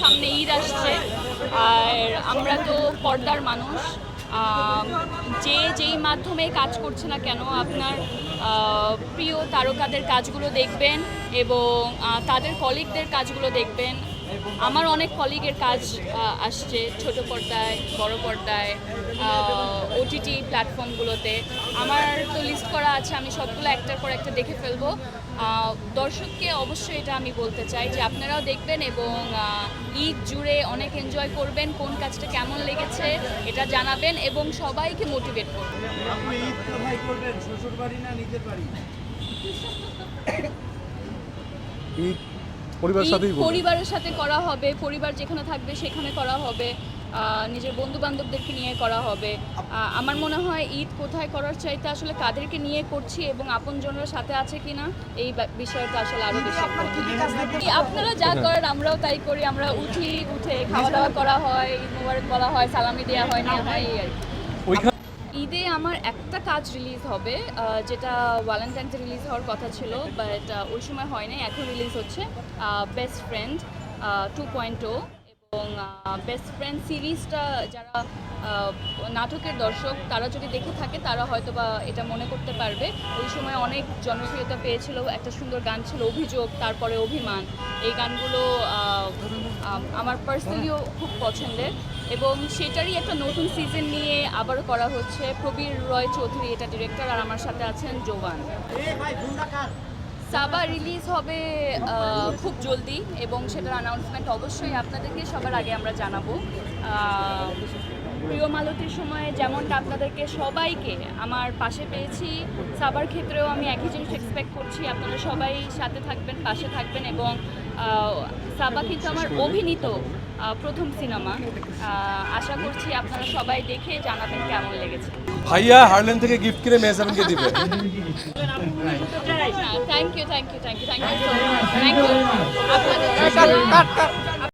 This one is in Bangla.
সামনে ঈদ আসছে। আর আমরা তো পর্দার মানুষ। যে যেই মাধ্যমে কাজ করছে না কেন, আপনার প্রিয় তারকাদের কাজগুলো দেখবেন এবং তাদের কলিগদের কাজগুলো দেখবেন। আমার অনেক কলিগের কাজ আসছে ছোট পর্দায় বড় পর্দায় ওটিটি প্ল্যাটফর্মগুলোতে আমার তো লিস্ট করা আছে আমি সবগুলো একটার পর একটা দেখে ফেলব। দর্শককে অবশ্যই এটা আমি বলতে চাই যে আপনারাও দেখবেন এবং ঈদ জুড়ে অনেক এনজয় করবেন কোন কাজটা কেমন লেগেছে এটা জানাবেন এবং সবাইকে মোটিভেট করবেন। ঈদ না পরিবারের সাথেই। পরিবারের সাথে করা হবে পরিবার যেখানে থাকবে সেখানে করা হবে আহ, নিজের বন্ধু বান্ধবদেরকে নিয়ে করা হবে আহ, আমার মনে হয় ঈদ কোথায় করার চাইতে আসলে কাদেরকে নিয়ে করছি এবং আপনজনরা সাথে আছে কিনা এই বা- বিষয়টা আসলে আরও বেশি important। আপনারা যা করেন আমরাও তাই করি আমরা উঠি উঠে খাওয়া দাওয়া করা হয় ঈদ মুবারক বলা হয় সালামি দেওয়া হয় নেওয়া হয় এই আর কি। ওইখানে ঈদে আমার একটা কাজ রিলিজ হবে যেটা ভ্যালেন্টাইন্সে রিলিজ হওয়ার কথা ছিল বাট ওই সময় হয়নি এখন রিলিজ হচ্ছে best friend two point O এবং বেস্ট ফ্রেন্ড সিরিজটা যারা নাটকের দর্শক, তারা যদি দেখে থাকে, তারা হয়তো বা এটা মনে করতে পারবে। ওই সময় অনেক জনপ্রিয়তা পেয়েছিল, একটা সুন্দর গান ছিল, অভিযোগ, তারপরে অভিমান। এই গানগুলো আমার পার্সোনালিও খুব পছন্দের। এবং সেটারই একটা নতুন সিজন নিয়ে আবারও করা হচ্ছে। প্রবীর রয় চৌধুরী এটা ডিরেক্টর আর আমার সাথে আছেন জোবান সাবা রিলিজ হবে খুব জলদি এবং সেটার অ্যানাউন্সমেন্ট অবশ্যই আপনাদেরকে সবার আগে আমরা জানাব। প্রিয় মালতীর সময় যেমনটা আপনাদেরকে সবাইকে আমার পাশে পেয়েছি, সাবার ক্ষেত্রেও আমি একই জিনিস এক্সপেক্ট করছি, আপনারা সবাই সাথে থাকবেন, পাশে থাকবেন এবং সাবা কিন্তু আমার অভিনীত প্রথম সিনেমা। আশা করছি আপনারা সবাই দেখে জানাবেন কেমন লেগেছে। ভাইয়া হার্লেন থেকে গিফট কিনে মেয়ে সেভেনকে দিবে। Thank you thank you thank you thank you thank you আপনাদের